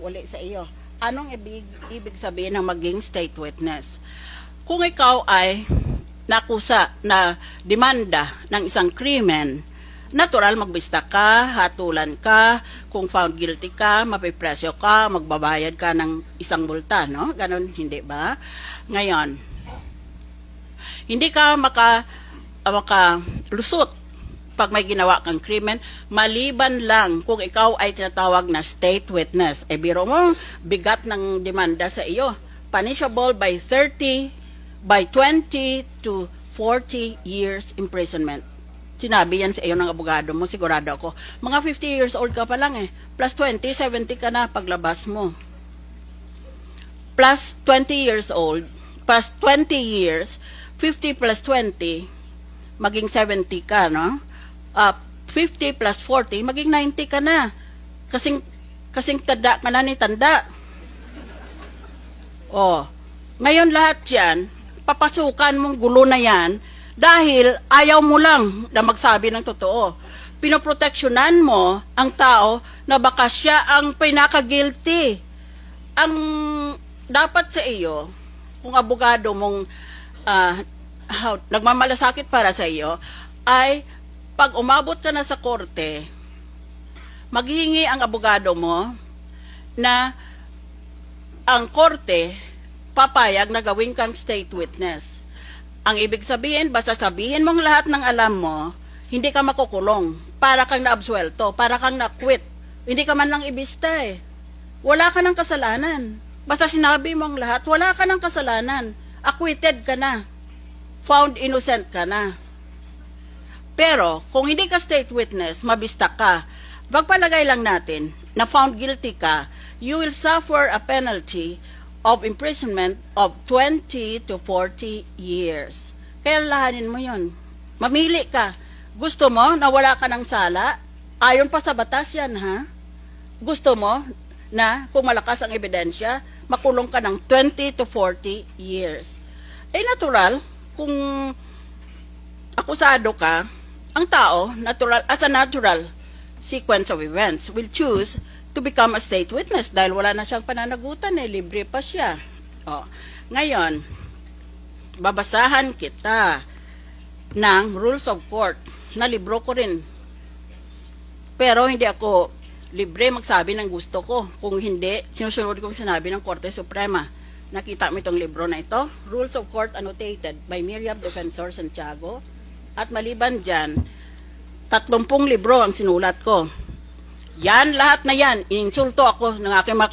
uli sa iyo. Anong ibig, ibig sabihin ng maging state witness? Kung ikaw ay nakusa na demanda ng isang krimen, natural magbista ka, hatulan ka, kung found guilty ka, mapipresyo ka, magbabayad ka ng isang multa, no? Ganon, hindi ba? Ngayon, hindi ka maka, maka lusot pag may ginawa kang krimen, maliban lang kung ikaw ay tinatawag na state witness. E biro mo, bigat ng demanda sa iyo. Punishable by 30, by 20 to 40 years imprisonment. Sinabi yan sa iyo ng abogado mo, sigurado ako. Mga 50 years old ka pa lang eh. Plus 20, 70 ka na paglabas mo. Plus 20 years old, plus 20 years, 50 plus 20, maging 70 ka, no? Uh, 50 plus 40, maging 90 ka na. Kasing, kasing tada ka na ni tanda. Oh, ngayon lahat yan, papasukan mong gulo na yan dahil ayaw mo lang na magsabi ng totoo. Pinoproteksyonan mo ang tao na baka siya ang pinaka-guilty. Ang dapat sa iyo, kung abogado mong ah, how- nagmamalasakit para sa iyo, ay pag umabot ka na sa korte, maghihingi ang abogado mo na ang korte papayag na gawin kang state witness. Ang ibig sabihin, basta sabihin mong lahat ng alam mo, hindi ka makukulong. Para kang naabsuelto, para kang na-quit. Hindi ka man lang ibista eh. Wala ka ng kasalanan. Basta sinabi mong lahat, wala ka ng kasalanan. Acquitted ka na. Found innocent ka na. Pero, kung hindi ka state witness, mabista ka, pagpalagay lang natin na found guilty ka, you will suffer a penalty of imprisonment of 20 to 40 years. Kaya lahanin mo yon. Mamili ka. Gusto mo na wala ka ng sala? Ayon pa sa batas yan, ha? Gusto mo na kung malakas ang ebidensya, makulong ka ng 20 to 40 years. Eh, natural, kung akusado ka, ang tao, natural, as a natural sequence of events, will choose to become a state witness dahil wala na siyang pananagutan eh, libre pa siya. O, ngayon, babasahan kita ng Rules of Court na libro ko rin. Pero hindi ako libre magsabi ng gusto ko. Kung hindi, sinusunod ko sinabi ng Korte Suprema. Nakita mo itong libro na ito, Rules of Court Annotated by Miriam Defensor Santiago. At maliban dyan, tatlumpung libro ang sinulat ko. Yan, lahat na yan, ininsulto ako ng aking mga